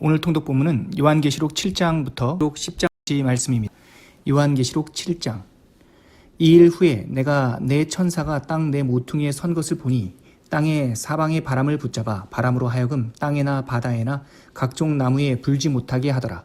오늘 통독 본문은 요한계시록 7장부터 10장까지 말씀입니다. 요한계시록 7장 이 일 후에 내가 내 천사가 땅 내 모퉁이에 선 것을 보니 땅의 사방의 바람을 붙잡아 바람으로 하여금 땅에나 바다에나 각종 나무에 불지 못하게 하더라.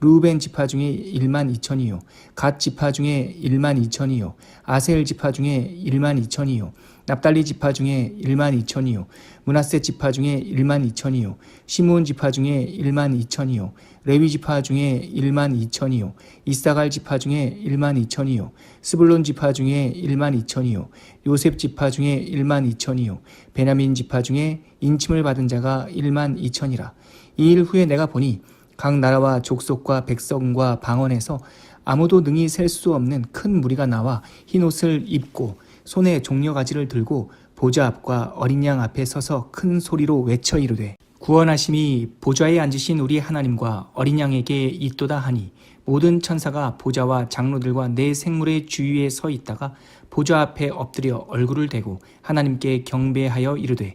루벤 지파 중에 1만 2천이요 갓 지파 중에 1만 2천이요 아셀 지파 중에 1만 2천이요 납달리 지파 중에 1만 2천이요 문하세 지파 중에 1만 2천이요 시므온 지파 중에 1만 2천이요 레위 지파 중에 1만 2천이요 이사갈 지파 중에 1만 2천이요 스불론 지파 중에 1만 2천이요 요셉 지파 중에 1만 2천이요 베냐민 지파 중에 인침을 받은 자가 1만 2천이라 이 일 후에 내가 보니 각 나라와 족속과 백성과 방언에서 아무도 능히 셀 수 없는 큰 무리가 나와 흰 옷을 입고 손에 종려가지를 들고 보좌 앞과 어린 양 앞에 서서 큰 소리로 외쳐 이르되 구원하심이 보좌에 앉으신 우리 하나님과 어린 양에게 있도다 하니 모든 천사가 보좌와 장로들과 내 생물의 주위에 서 있다가 보좌 앞에 엎드려 얼굴을 대고 하나님께 경배하여 이르되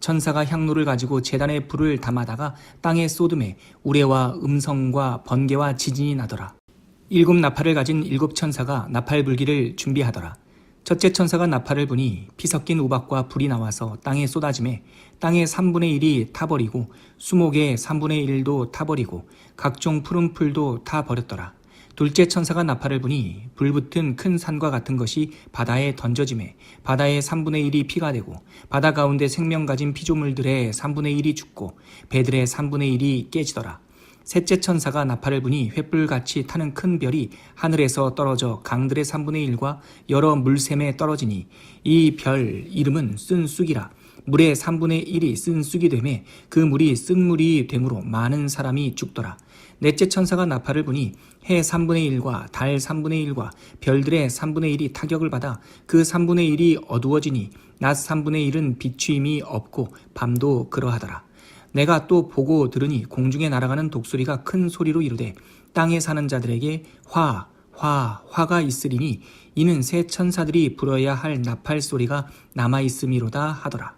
천사가 향로를 가지고 재단에 불을 담아다가 땅에 쏟음에 우레와 음성과 번개와 지진이 나더라. 일곱 나팔을 가진 일곱 천사가 나팔 불기를 준비하더라. 첫째 천사가 나팔을 부니 피 섞인 우박과 불이 나와서 땅에 쏟아짐에 땅의 3분의 1이 타버리고 수목의 3분의 1도 타버리고 각종 푸른 풀도 타버렸더라. 둘째 천사가 나팔을 부니 불붙은 큰 산과 같은 것이 바다에 던져짐에 바다의 3분의 1이 피가 되고 바다 가운데 생명 가진 피조물들의 3분의 1이 죽고 배들의 3분의 1이 깨지더라. 셋째 천사가 나팔을 부니 횃불같이 타는 큰 별이 하늘에서 떨어져 강들의 3분의 1과 여러 물샘에 떨어지니 이 별 이름은 쓴쑥이라 물의 3분의 1이 쓴쑥이 되매 그 물이 쓴 물이 되므로 많은 사람이 죽더라. 넷째 천사가 나팔을 부니 해 3분의 1과 달 3분의 1과 별들의 3분의 1이 타격을 받아 그 3분의 1이 어두워지니 낮 3분의 1은 비추임이 없고 밤도 그러하더라. 내가 또 보고 들으니 공중에 날아가는 독수리가 큰 소리로 이르되 땅에 사는 자들에게 화, 화, 화가 있으리니 이는 새 천사들이 불어야 할 나팔 소리가 남아 있음이로다 하더라.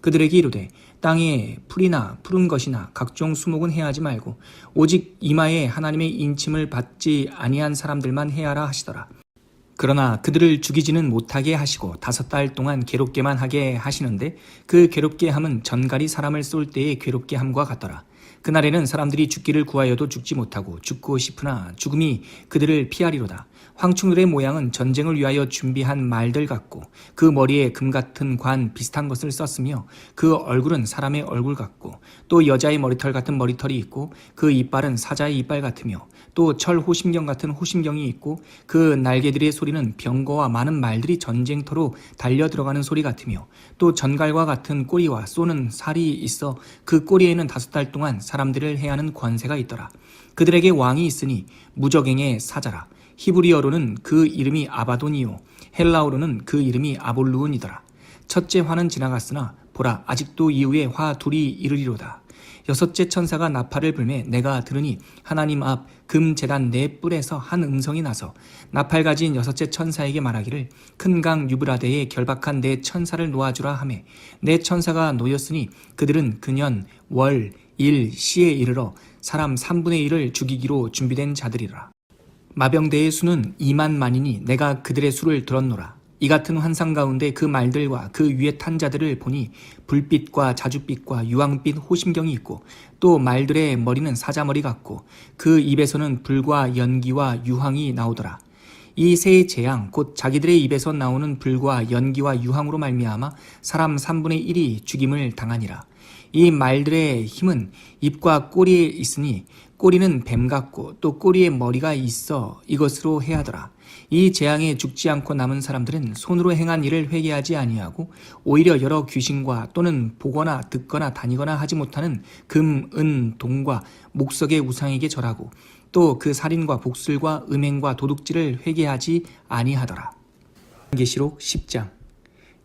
그들에게 이르되 땅에 풀이나 푸른 것이나 각종 수목은 해하지 말고 오직 이마에 하나님의 인침을 받지 아니한 사람들만 해하라 하시더라. 그러나 그들을 죽이지는 못하게 하시고 다섯 달 동안 괴롭게만 하게 하시는데 그 괴롭게 함은 전갈이 사람을 쏠 때의 괴롭게 함과 같더라. 그날에는 사람들이 죽기를 구하여도 죽지 못하고 죽고 싶으나 죽음이 그들을 피하리로다. 황충들의 모양은 전쟁을 위하여 준비한 말들 같고 그 머리에 금 같은 관 비슷한 것을 썼으며 그 얼굴은 사람의 얼굴 같고 또 여자의 머리털 같은 머리털이 있고 그 이빨은 사자의 이빨 같으며 또 철 호심경 같은 호심경이 있고 그 날개들의 소리는 병거와 많은 말들이 전쟁터로 달려 들어가는 소리 같으며 또 전갈과 같은 꼬리와 쏘는 살이 있어 그 꼬리에는 다섯 달 동안 사람들을 해하는 권세가 있더라. 그들에게 왕이 있으니 무적행의 사자라. 히브리어로는 그 이름이 아바돈이요 헬라어로는 그 이름이 아볼루온이더라. 첫째 화는 지나갔으나 보라 아직도 이후에 화 둘이 이르리로다. 여섯째 천사가 나팔을 불매 내가 들으니 하나님 앞금 재단 네 뿔에서 한 음성이 나서 나팔 가진 여섯째 천사에게 말하기를 큰 강 유브라데에 결박한 네 천사를 놓아주라 하매 네 천사가 놓였으니 그들은 근년 월 일 시에 이르러 사람 3분의 1을 죽이기로 준비된 자들이라. 마병대의 수는 2만 만이니 내가 그들의 수를 들었노라. 이 같은 환상 가운데 그 말들과 그 위에 탄 자들을 보니 불빛과 자줏빛과 유황빛 호심경이 있고 또 말들의 머리는 사자머리 같고 그 입에서는 불과 연기와 유황이 나오더라. 이 세 재앙 곧 자기들의 입에서 나오는 불과 연기와 유황으로 말미암아 사람 3분의 1이 죽임을 당하니라. 이 말들의 힘은 입과 꼬리에 있으니 꼬리는 뱀 같고 또 꼬리에 머리가 있어 이것으로 해하더라. 이 재앙에 죽지 않고 남은 사람들은 손으로 행한 일을 회개하지 아니하고 오히려 여러 귀신과 또는 보거나 듣거나 다니거나 하지 못하는 금, 은, 동과 목석의 우상에게 절하고 또 그 살인과 복술과 음행과 도둑질을 회개하지 아니하더라. 계시록 10장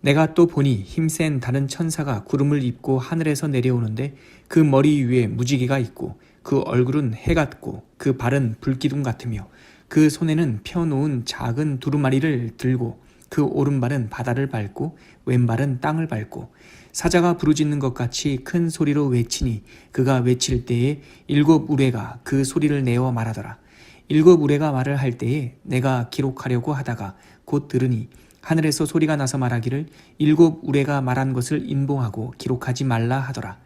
내가 또 보니 힘센 다른 천사가 구름을 입고 하늘에서 내려오는데 그 머리 위에 무지개가 있고 그 얼굴은 해 같고 그 발은 불기둥 같으며 그 손에는 펴놓은 작은 두루마리를 들고 그 오른발은 바다를 밟고 왼발은 땅을 밟고 사자가 부르짖는 것 같이 큰 소리로 외치니 그가 외칠 때에 일곱 우레가 그 소리를 내어 말하더라. 일곱 우레가 말을 할 때에 내가 기록하려고 하다가 곧 들으니 하늘에서 소리가 나서 말하기를 일곱 우레가 말한 것을 인봉하고 기록하지 말라 하더라.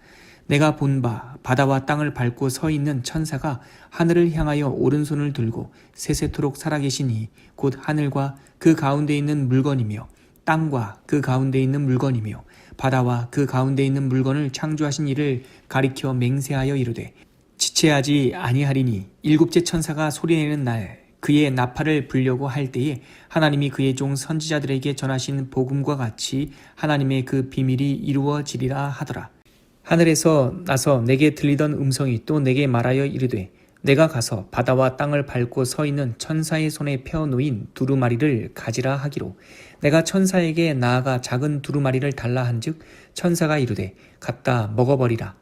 내가 본 바 바다와 땅을 밟고 서 있는 천사가 하늘을 향하여 오른손을 들고 세세토록 살아계시니 곧 하늘과 그 가운데 있는 물건이며 땅과 그 가운데 있는 물건이며 바다와 그 가운데 있는 물건을 창조하신 이를 가리켜 맹세하여 이르되 지체하지 아니하리니 일곱째 천사가 소리내는 날 그의 나팔을 불려고 할 때에 하나님이 그의 종 선지자들에게 전하신 복음과 같이 하나님의 그 비밀이 이루어지리라 하더라. 하늘에서 나서 내게 들리던 음성이 또 내게 말하여 이르되 내가 가서 바다와 땅을 밟고 서 있는 천사의 손에 펴 놓인 두루마리를 가지라 하기로. 내가 천사에게 나아가 작은 두루마리를 달라 한즉 천사가 이르되 갖다 먹어버리라.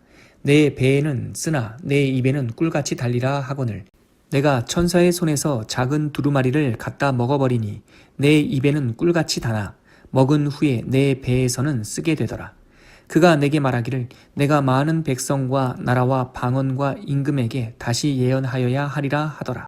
내 배에는 쓰나 내 입에는 꿀같이 달리라 하거늘. 내가 천사의 손에서 작은 두루마리를 갖다 먹어버리니 내 입에는 꿀같이 다나. 먹은 후에 내 배에서는 쓰게 되더라. 그가 내게 말하기를 내가 많은 백성과 나라와 방언과 임금에게 다시 예언하여야 하리라 하더라.